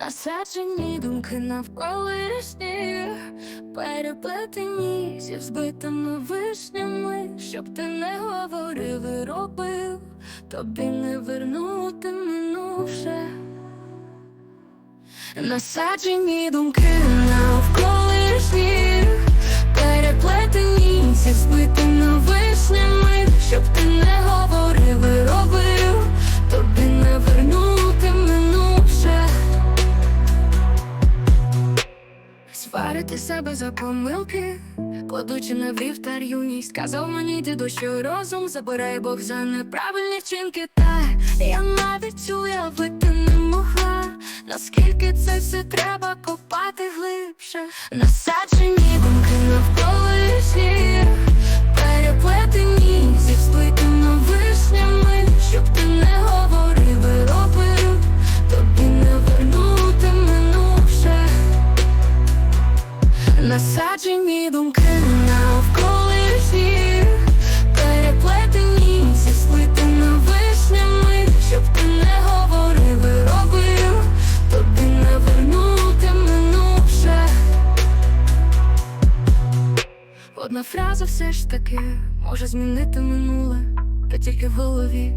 Насаджені думки навколишні, переплетені зі збитими вишнями, щоб ти не говорив і робив, тобі не вернути минувше. Насаджені думки навколишні, переплетені зі збитими Сварити себе за помилки, кладучи на вівтар юність. Сказав мені діду, що розум забирає Бог за неправильні вчинки. Та я навіть уявити не могла. Наскільки це все треба копати глибше? Насаджені думки навколишні Одна фраза все ж таки може змінити минуле, та тільки в голові.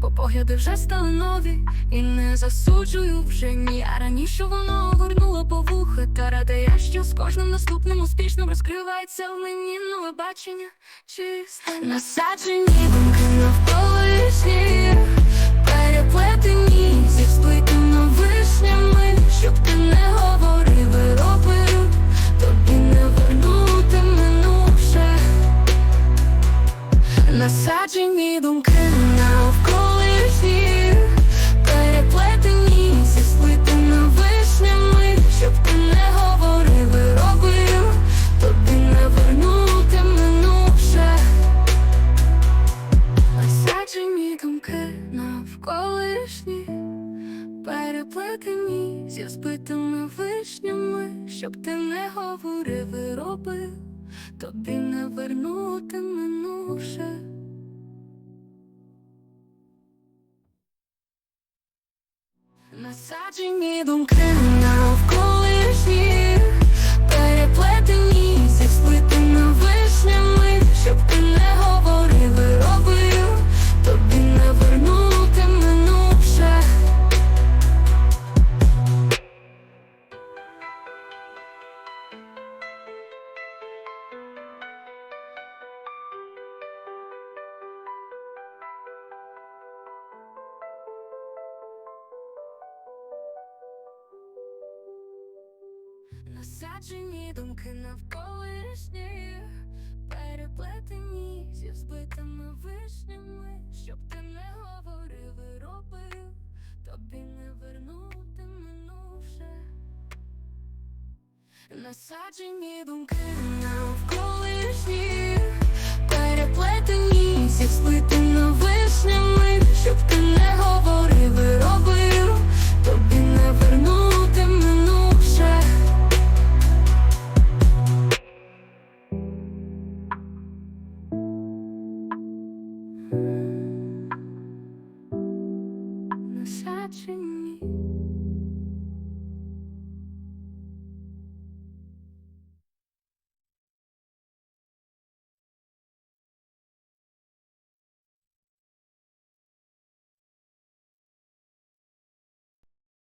Бо погляди вже стали нові, і не засуджую вже ні. А раніше воно огорнуло по вуха Та радає, що з кожним наступним успішним розкривається в мені нове бачення чисте Насаджені думки навколишні, переплетені Насаджені думки навколишні, переплетені зі сплитими вишнями, щоб ти не говорив робив, тобі не вернути минувше. Насаджені думки навколишні, переплетені зі збитими вишнями, щоб ти не говорив робив, тобі не вернути минувше. Насаджені думки навколишні, Насаджені думки навколишні, переплетені зі збитими вишнями, щоб ти не говорив і робив, тобі не вернути минувше. Насаджені думки навколишні,